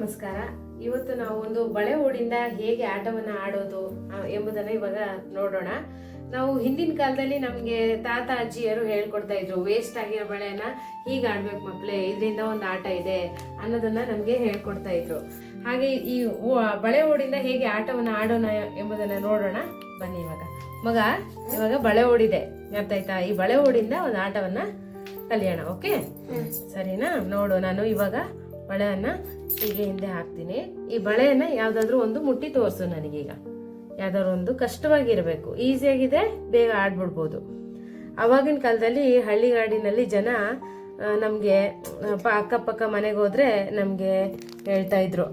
ನಮಸ್ಕಾರ. ಇವತ್ತು ನಾವು ಒಂದು ಬಳೆ ಓಡಿಂದ ಹೇಗೆ ಆಟವನ್ನ ಆಡೋದು ಎಂಬುದನ್ನು ಇವಾಗ ನೋಡೋಣ. ನಾವು ಹಿಂದಿನ ಕಾಲದಲ್ಲಿ ನಮಗೆ ತಾತ ಅಜ್ಜಿಯರು ಹೇಳ್ಕೊಡ್ತಾ ಇದ್ರು ವೇಸ್ಟ್ ಆಗಿರೋ ಬಳೆನ ಹೀಗೆ ಆಡ್ಬೇಕು ಮಕ್ಕಳೇ ಇದರಿಂದ ಒಂದು ಆಟ ಇದೆ ಅನ್ನೋದನ್ನ ನಮಗೆ ಹೇಳ್ಕೊಡ್ತಾ ಇದ್ರು. ಹಾಗೆ ಈ ಬಳೆ ಓಡಿಂದ ಹೇಗೆ ಆಟವನ್ನ ಆಡೋಣ ಎಂಬುದನ್ನ ನೋಡೋಣ. ಬನ್ನಿ ಇವಾಗ. ಮಗ ಇವಾಗ ಬಳೆ ಓಡಿದೆ. ಅರ್ಥ ಆಯ್ತಾ ಈ ಬಳೆ ಓಡಿಂದ ಒಂದು ಆಟವನ್ನ ಕಲಿಯೋಣ ಓಕೆ? ಸರಿನಾ? ನೋಡು ನಾನು ಇವಾಗ ಬಳೆಯನ್ನ ಹೀಗೆ ಹಿಂದೆ ಹಾಕ್ತೀನಿ. ಈ ಬಳೆಯನ್ನ ಯಾವ್ದಾದ್ರು ಒಂದು ಮುಟ್ಟಿ ತೋರಿಸು ನನಗೀಗ. ಯಾವ್ದಾದ್ರು ಒಂದು ಕಷ್ಟವಾಗಿರಬೇಕು. ಈಸಿಯಾಗಿದೆ ಬೇಗ ಆಡ್ಬಿಡ್ಬೋದು. ಅವಾಗಿನ ಕಾಲದಲ್ಲಿ ಹಳ್ಳಿಗಾಡಿನಲ್ಲಿ ಜನ ನಮಗೆ ಅಕ್ಕಪಕ್ಕ ಮನೆಗೆ ಹೋದ್ರೆ ನಮಗೆ ಹೇಳ್ತಾ ಇದ್ರು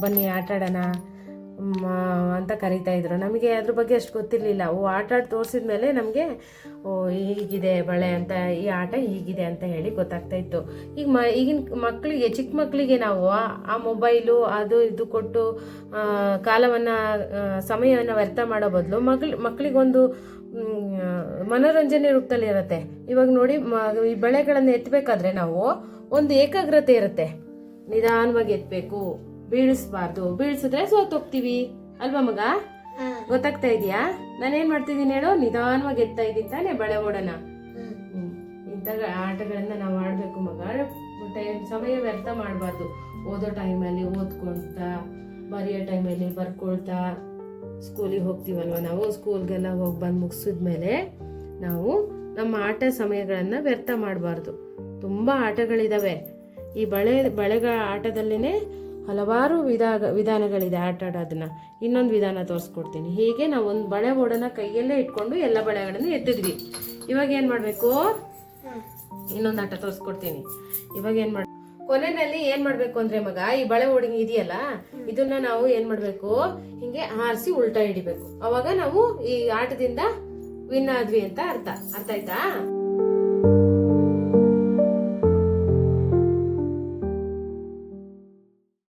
ಬನ್ನಿ ಆಟ ಆಡೋಣ ಮ್, ಅಂತ ಕರಿತಾ ಇದ್ರು. ನಮಗೆ ಅದ್ರ ಬಗ್ಗೆ ಅಷ್ಟು ಗೊತ್ತಿರಲಿಲ್ಲ. ಓ, ಆಟ ಆಡಿ ತೋರಿಸಿದ್ಮೇಲೆ ನಮಗೆ, ಓ, ಹೀಗಿದೆ ಬಳೆ ಅಂತ, ಈ ಆಟ ಹೀಗಿದೆ ಅಂತ ಹೇಳಿ ಗೊತ್ತಾಗ್ತಾ ಇತ್ತು. ಈಗ ಮ, ಈಗಿನ ಮಕ್ಕಳಿಗೆ ಚಿಕ್ಕ ಮಕ್ಕಳಿಗೆ ನಾವು ಆ- ಮೊಬೈಲು, ಅದು ಇದು ಕೊಟ್ಟು ಕಾಲವನ್ನು ಸಮಯವನ್ನು ವ್ಯರ್ಥ ಮಾಡೋ ಬದಲು ಮಕ್ಳು ಮಕ್ಕಳಿಗೊಂದು ಮನೋರಂಜನೆ ರೂಪದಲ್ಲಿ ಇರುತ್ತೆ. ಇವಾಗ ನೋಡಿ ಈ ಬಳೆಗಳನ್ನು ಎತ್ತಬೇಕಾದ್ರೆ ನಾವು ಒಂದು ಏಕಾಗ್ರತೆ ಇರುತ್ತೆ. ನಿಧಾನವಾಗಿ ಎತ್ತಬೇಕು ಬೀಳಿಸ್ಬಾರ್ದು. ಬೀಳ್ಸಿದ್ರೆ ಸೋತೋಗ್ತೀವಿ ಅಲ್ವಾ ಮಗ? ಗೊತ್ತಾಗ್ತಾ ಇದೆಯಾ? ನಾನೇನ್ ಮಾಡ್ತಿದ್ದೀನಿ ಹೇಳು? ನಿಧಾನವಾಗಿ ಎತ್ತಾ ಇದ್ದೀನಿ ತಾನೇ ಬಳೆ ಓಡೋಣ. ಇಂಥ ಆಟಗಳನ್ನ ನಾವು ಆಡಬೇಕು ಮಗ. ಟೈಮ್ ಸಮಯ ವ್ಯರ್ಥ ಮಾಡಬಾರ್ದು. ಓದೋ ಟೈಮಲ್ಲಿ ಓದ್ಕೊಳ್ತಾ ಬರೆಯೋ ಟೈಮಲ್ಲಿ ಬರ್ಕೊಳ್ತಾ ಸ್ಕೂಲಿಗೆ ಹೋಗ್ತೀವಲ್ವ ನಾವು? ಸ್ಕೂಲ್ಗೆಲ್ಲ ಹೋಗಿ ಬಂದು ಮುಗಿಸಿದ್ಮೇಲೆ ನಾವು ನಮ್ಮ ಆಟ ಸಮಯಗಳನ್ನು ವ್ಯರ್ಥ ಮಾಡಬಾರ್ದು. ತುಂಬ ಆಟಗಳಿದ್ದಾವೆ ಈ ಬಳೆ ಬಳೆಗಳ ಆಟದಲ್ಲಿನೇ ಹಲವಾರು ವಿಧ ವಿಧಾನಗಳಿದೆ. ಆಟ ಆಡೋದನ್ನ. ಇನ್ನೊಂದು ವಿಧಾನ ತೋರಿಸ್ಕೊಡ್ತೀನಿ. ಹೀಗೆ ನಾವು ಒಂದು ಬಳೆ ಓಡನ್ನ ಕೈಯಲ್ಲೇ ಇಟ್ಕೊಂಡು ಎಲ್ಲ ಬಳೆಗಳನ್ನು ಎತ್ತಿದ್ವಿ. ಇವಾಗ ಏನು ಮಾಡಬೇಕು? ಇನ್ನೊಂದು ಆಟ ತೋರಿಸ್ಕೊಡ್ತೀನಿ. ಇವಾಗ ಏನು ಮಾಡ್ ಕೊನೆಯಲ್ಲಿ ಏನ್ ಮಾಡ್ಬೇಕು ಅಂದ್ರೆ ಮಗ, ಈ ಬಳೆ ಓಡಿಂಗ್ ಇದೆಯಲ್ಲ, ಇದನ್ನ ನಾವು ಏನ್ ಮಾಡ್ಬೇಕು? ಹಿಂಗೆ ಆರಿಸಿ ಉಲ್ಟಾ ಹಿಡಿಬೇಕು. ಅವಾಗ ನಾವು ಈ ಆಟದಿಂದ ವಿನ್ ಆದ್ವಿ ಅಂತ ಅರ್ಥ. ಅರ್ಥ ಆಯ್ತಾ?